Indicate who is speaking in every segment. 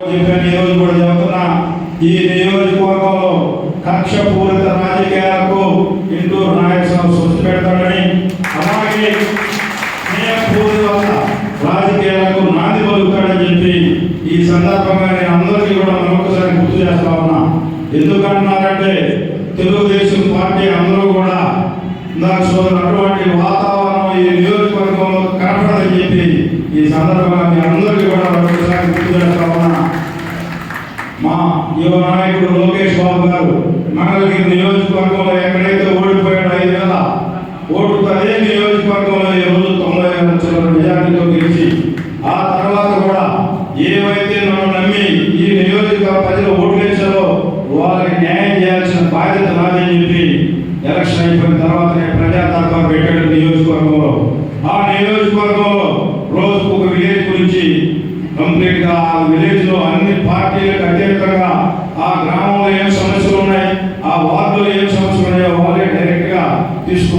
Speaker 1: చెప్పాను ఈ రోజు కూడా చెబుతున్నా ఈ నియోజకవర్గంలో కక్ష పూరిత రాజకీయాలకు ఇంటూరు నాయకస్వామి సృష్టి పెడతాడని అలాగే స్నేహపూరిత రాజకీయాలకు నాంది పలుకుతాడని చెప్పి ఈ సందర్భంగా నేను అందరికీ కూడా మరొకసారి గుర్తు చేస్తా ఉన్నా. ఎందుకంటున్నారంటే తెలుగుదేశం పార్టీ అందరూ కూడా నాకు సోదరు అటువంటి వాతావరణం ఈ నియోజకవర్గంలో కనపడదని చెప్పి ఈ సందర్భంగా మీ అందరికీ కూడా మరొకసారి గుర్తు చేస్తా ఉన్నా మా యువ నాయకుడు లోకేష్ బాబు గారు మంగళగిరి నియోజకవర్గంలో ఎక్కడైతే ఓడిపోయాడు ఐదు వేల ఓటు అదే నియోజకవర్గంలో ఈ రోజు తొంభై ఐదు లక్షల మెజార్టీతో గెలిచి ఆ తర్వాత కూడా ఏవైతే నన్ను నమ్మి ఈ నియోజకవర్గ ప్రజలు ఓట్లు వేశారో వాళ్ళకి న్యాయం చేయాల్సిన బాధ్యత నాదని చెప్పి ఎలక్షన్ అయిపోయిన తర్వాత నేను ప్రజా దర్బార్ పెట్టాడు నియోజకవర్గంలో. ఆ నియోజకవర్గం కంప్లీట్ ఆ విలేజ్లో అన్ని పార్టీలకు అతీతంగా ఆ గ్రామంలో ఏం సమస్యలు ఉన్నాయి ఆ వార్డులో ఏం సమస్యలు ఉన్నాయో వాళ్ళే డైరెక్ట్గా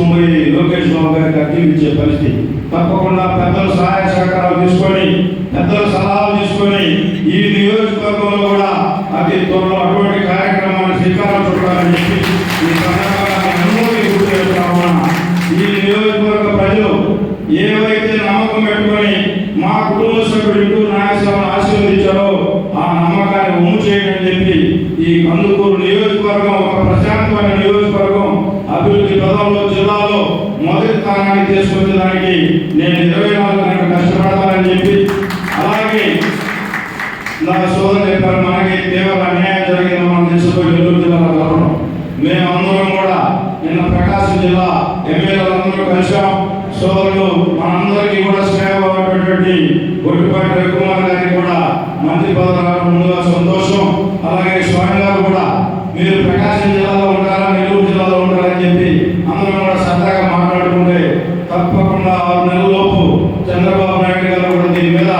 Speaker 1: పోయి లోకేష్ బాబు గారికి అర్జీ పరిస్థితి తప్పకుండా పెద్దల సహాయ సహకారాలు తీసుకొని పెద్దల సలహాలు తీసుకొని ఈ నియోజకవర్గంలో కూడా అతి త్వరలో అటువంటి కార్యక్రమాన్ని శ్రీకారం చుట్టాలని చెప్పి ఈ సందర్భంగా గుర్తు చేస్తా ఉన్నా. ఈ నియోజకవర్గ ప్రజలు ఏవైతే నమ్మకం పెట్టుకొని కందుకూరు నియోజకవర్గం ఒక ప్రశాంతమైన నియోజకవర్గం అభివృద్ధి పదంలో జిల్లాలో మొదటి స్థానాన్ని తీసుకొచ్చడానికి నేను ఇరవై నాలుగు గంటలు కష్టపడతానని చెప్పి అలాగే నా సోదరు చెప్పారు మనకి తీవ్ర అన్యాయం జరిగింది మనం తీసుకుపోయి నెల్లూరు జిల్లాలో కలవడం మేమందరం కూడా నిన్న ప్రకాశం జిల్లా ఎమ్మెల్యేలందరూ కలిసాం సోదరులు మనందరికీ కూడా స్నేహమైనటువంటి గొడ్డిపాటి రవికుమార్ గారికి కూడా మంత్రి పదవి రావడం ముందుగా సంతోషం అలాగే స్వామి గారు కూడా మీరు ప్రకాశం జిల్లాలో ఉంటారా నెల్లూరు జిల్లాలో ఉంటారని చెప్పి అందరం కూడా సరదాగా మాట్లాడుకుంటే తప్పకుండా ఆరు నెలలలోపు చంద్రబాబు నాయుడు గారు కూడా దీని మీద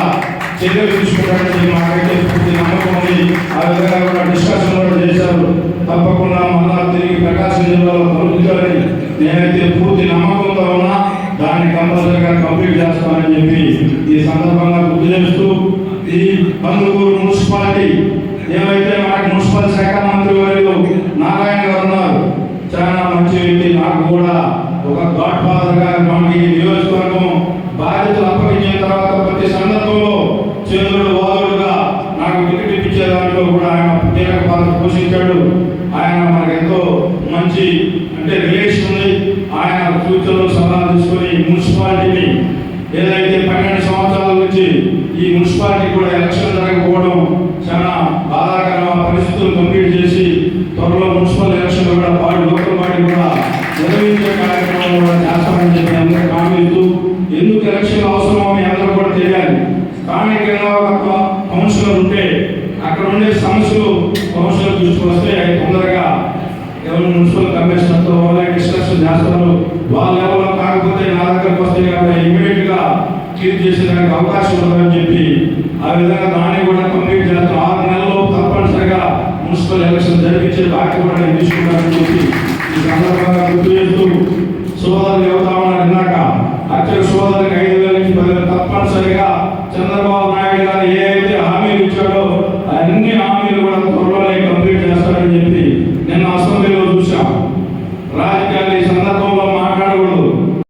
Speaker 1: చర్యలు తీసుకుంటారని మాకైతే పూర్తి నమ్మకం ఉంది ఆ విధంగా కూడా డిస్కషన్ కూడా చేశారు తప్పకుండా మళ్ళా తిరిగి ప్రకాశం జిల్లాలో కలుగుతారని నేనైతే పూర్తి నమ్మకంతో ఉన్నా దాన్ని కంపల్సరిగా కంప్లీట్ చేస్తానని చెప్పి ఈ సందర్భంగా గుర్తు చేస్తూ ఈ కందుకూరు మున్సిపాలిటీ ఏమైతే మనకి మున్సిపల్ శాఖ మంత్రి వర్యులు నారాయణ గారు ఉన్నారు చాలా మంచి వ్యక్తి నాకు కూడా ఒక గాడ్ ఫాదర్గా మనకి ఇప్పించే కూడా ఆయన కీలక పాత్ర పోషించాడు. ఆయన మనకు ఎంతో మంచి అంటే రిలేషన్ ఉంది. ఆయన సూచనలు సలహా తీసుకొని మున్సిపాలిటీని ఏదైతే పన్నెండు సంవత్సరాల నుంచి ఈ మున్సిపాలిటీ కూడా ఎలక్షన్ జరగకపోవడం చాలా బాధాకరమైన పరిస్థితులు కంప్లీట్ చేసి త్వరలో మున్సిపల్ ఎలక్షన్ కూడా పార్టీ లోకల్ పార్టీ కూడా నిర్వహించే కార్యక్రమం కూడా చేస్తామని చెప్పి అందరూ హామీ ఇస్తూ ఎందుకు ఎలక్షన్ అవసరమో మీ అందరూ కూడా తెలియాలి స్థానికంగా ఒక కౌన్సిలర్ ఉంటే అక్కడ ఉండే సమస్యలు సమస్యలు చూసుకొస్తే తొందరగా ఎవరు మున్సిపల్ కమిషనర్తో వాళ్ళే డిస్కషన్ చేస్తారు. వాళ్ళ లెవెల్లో కాకపోతే నా దగ్గరకు వస్తే కాబట్టి ఇమీడియట్గా క్లియర్ చేసేదానికి అవకాశం ఉందని చెప్పి ఆ విధంగా దాన్ని కూడా కంప్లీట్ చేస్తారు. ఆరు నెలల్లో కూడా త్వరలోనే కంప్లీట్ చేస్తారని చెప్పి నిన్న అసెంబ్లీలో చూశాం. రాజకీయాలు ఈ సందర్భం